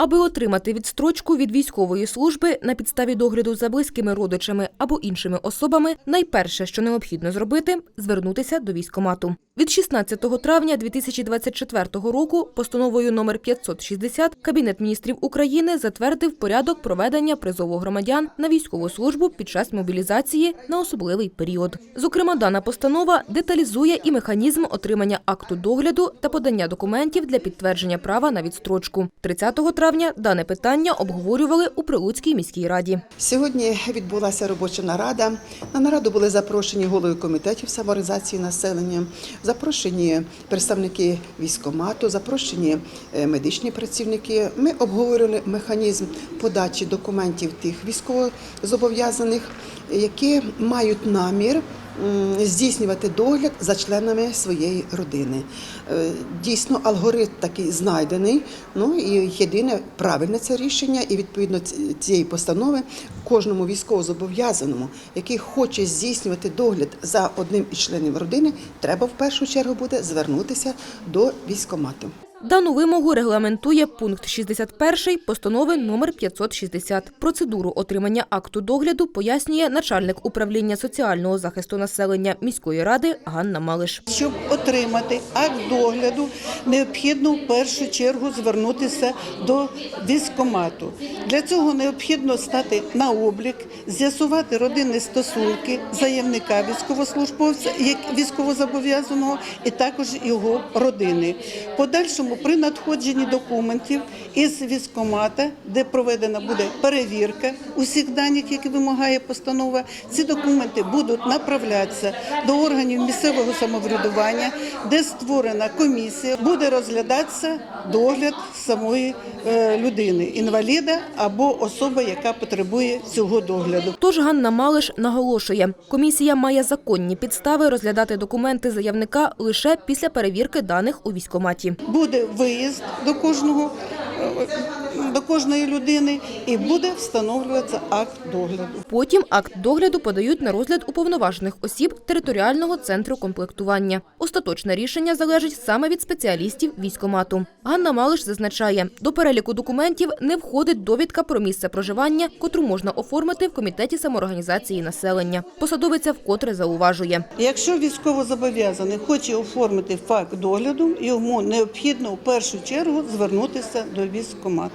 Аби отримати відстрочку від військової служби на підставі догляду за близькими родичами або іншими особами, найперше, що необхідно зробити, звернутися до військкомату. Від 16 травня 2024 року постановою номер 560 Кабінет міністрів України затвердив порядок проведення призову громадян на військову службу під час мобілізації на особливий період. Зокрема, дана постанова деталізує і механізм отримання акту догляду та подання документів для підтвердження права на відстрочку. 30 травня дане питання обговорювали у Прилуцькій міській раді. Сьогодні відбулася робоча нарада. На нараду були запрошені голови комітетів саморизації населення, запрошені представники військомату, запрошені е, медичні працівники. Ми обговорили механізм подачі документів тих військовозобов'язаних, які мають намір. Здійснювати догляд за членами своєї родини. Е, Дійсно, алгоритм такий знайдений. Ну і єдине правильне це рішення, і відповідно цієї постанови кожному військовозобов'язаному, який хоче здійснювати догляд за одним із членів родини, треба в першу чергу буде звернутися до військкомату. Дану вимогу регламентує пункт 61 постанови номер 560. Процедуру отримання акту догляду пояснює начальник управління соціального захисту населення міської ради Ганна Малиш. Щоб отримати акт догляду, необхідно в першу чергу звернутися до військкомату. Для цього необхідно стати на облік, з'ясувати родинні стосунки заявника військовослужбовця, військовозобов'язаного, і також його родини. В Подальшому при надходженні документів із військкомата, де проведена буде перевірка усіх даних, які вимагає постанова, ці документи будуть направлятися до органів місцевого самоврядування, де створена комісія, буде розглядатися догляд самої е, людини, інваліда або особи, яка потребує цього догляду. Тож Ганна Малиш наголошує, комісія має законні підстави розглядати документи заявника лише після перевірки даних у військкоматі. Буде виїзд до кожного до кожної людини і буде встановлюватися акт догляду. Потім акт догляду подають на розгляд уповноважених осіб територіального центру комплектування. Остаточне рішення залежить саме від спеціалістів військкомату. Ганна Малиш зазначає, до переліку документів не входить довідка про місце проживання, котру можна оформити в комітеті самоорганізації населення. Посадовиця вкотре зауважує. Якщо військовозобов'язаний хоче оформити факт догляду, йому необхідно в першу чергу звернутися до військкомату.